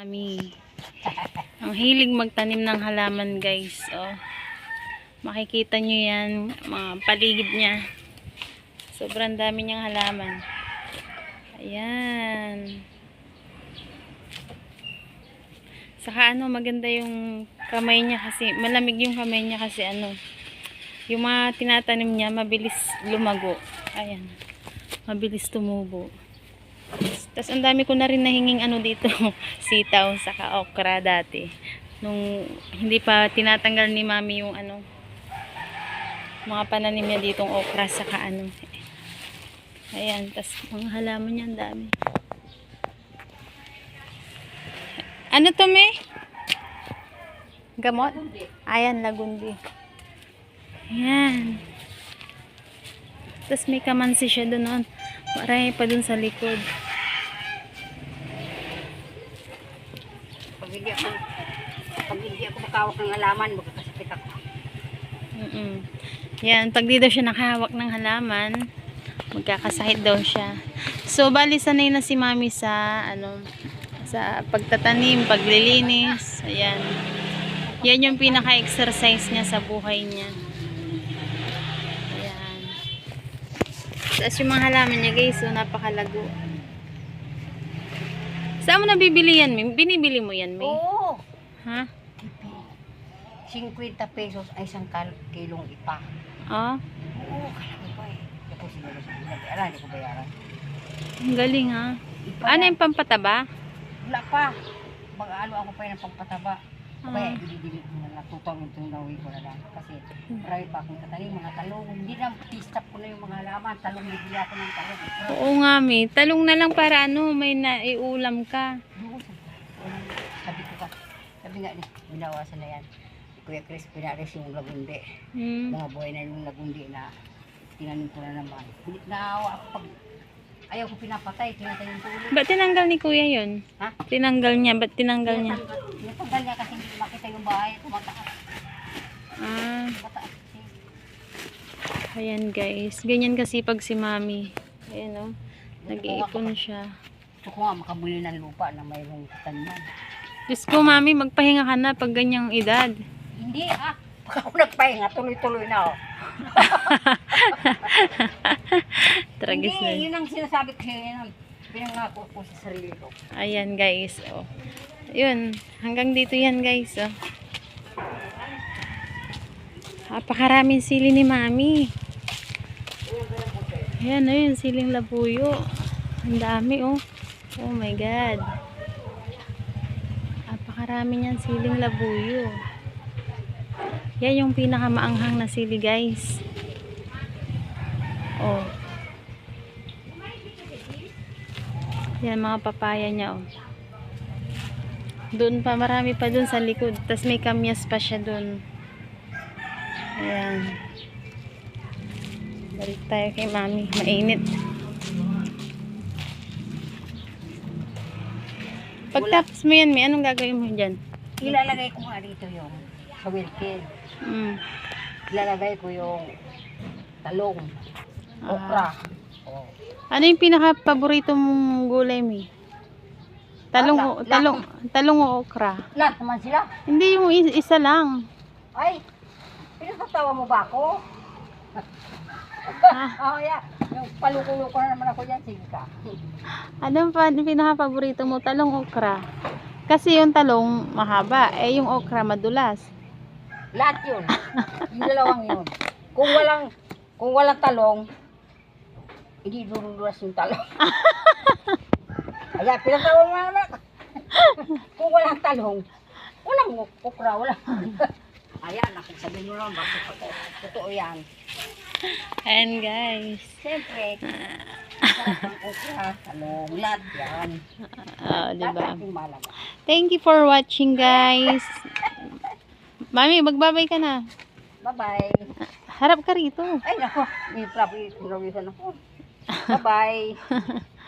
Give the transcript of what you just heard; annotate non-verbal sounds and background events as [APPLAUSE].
Mami. Ang hilig magtanim ng halaman guys. Oh. Makikita nyo yan. Mga paligid niya. Sobrang dami niyang halaman. Ayan. Saka ano, maganda yung kamay niya kasi, malamig yung kamay niya kasi ano, yung mga tinatanim niya, mabilis lumago. Ayan. Mabilis tumubo. Tapos ang dami ko na rin nahinging ano dito, [LAUGHS] sitaw saka okra dati. Nung hindi pa tinatanggal ni mami yung ano, mga pananim niya ditong okra saka ano. Ayan, tas mga halaman niya ang dami. Ano to, me? Gamot? Ayan, lagundi. Ayan. Tapos may kamansi siya doon. oh. Marami pa doon sa likod. Pag hindi ako, pag hindi ako makawak ng halaman, magkakasakit ako. Mm-mm. Yan, pag di daw siya nakahawak ng halaman, magkakasakit daw siya. So, bali sanay na si mami sa, ano, sa pagtatanim, paglilinis. Ayan. Yan yung pinaka-exercise niya sa buhay niya. Ayan. Tapos yung mga halaman niya, guys, so napakalago. Saan mo nabibili yan, May? Binibili mo yan, May? Oo! Ha? 50 pesos ay isang kilong ipa. Oh, Oo, kala ko pa eh. Hindi ko sinalo sa hindi ko bayaran. ang galing ha. Ipa Ano yung pampataba? Wala pa. Mag-aalo ako pa yun ng pampataba. Ah. Kaya i-delete ko na lang. Tutong yung tunawi ko na lang. Kasi marami pa akong tatanim, mga talong. Hindi na, tistap ko na yung mga halaman. Talong, bibili ako ng talong. Oo nga, May. Talong na lang para ano, may naiulam ka. sa sabi ko ka, sabi nga ni, binawasan na yan. Kuya Chris, pinaris yung lagundi. Hmm. Mga buhay na yung lagundi na tinanim ko na naman. Hindi naawa ako pag ayaw ko pinapatay, tinatanim ko ulit. Ba't tinanggal ni Kuya yun? Ha? Tinanggal niya. Ba't tinanggal niya? Natanggal niya kasi hindi makita yung bahay. Tumataas. Ah, Tumataas ayan guys. Ganyan kasi pag si Mami. Ayan o. Nag-iipon siya. Gusto ko nga makabuli ng lupa na mayroong taniman. Diyos ko, Mami, magpahinga ka na pag ganyang edad. Hindi ah. Pag ako nagpahinga, tuloy-tuloy na ako. [LAUGHS] Tragis hindi, na. yun ang sinasabi ko. Yun ang pinangako ko sa sarili ko. Ayan guys. Oh. Yun. Hanggang dito yan guys. Oh. Napakaraming sili ni Mami. Ayan o yun. Siling labuyo. Ang dami oh. Oh my God. Napakarami niyan siling labuyo. Yan yung pinakamaanghang na sili guys. Oh. Yan mga papaya niya oh. Doon pa marami pa doon sa likod. Tapos may kamyas pa siya doon. Ayan. Balik tayo kay mami. Mainit. Pagtapos mo yan, may anong gagawin mo dyan? Ilalagay ko nga dito yung sa wilkin. Mm. Ilalagay ko yung talong, Ah. okra. Oh. Ano yung pinaka-paborito mong gulay, mi? Talong, Lahat. talong, talong o okra. Lahat naman sila. Hindi yung is- isa lang. Ay, pinapatawa mo ba ako? Ah. [LAUGHS] oh, yeah. Yung palukulo ko na naman ako yan. Sige ka. Ano pa yung pinaka-paborito mo? Talong okra. Kasi yung talong mahaba, eh yung okra madulas. Lahat yun. Yung dalawang yun. Kung walang, kung walang talong, hindi durudulas yung talong. [LAUGHS] Kaya pinatawa mo naman. kung walang talong, walang okra, walang... [LAUGHS] Ayan, ako sabihin mo naman, bakit totoo, totoo yan. And guys, Siyempre, [LAUGHS] Lahat diba? Thank you for watching guys. Mami, magbabay ka na. Bye-bye. Harap ka rito. Ay, nako, may travel ako. Bye-bye. [LAUGHS]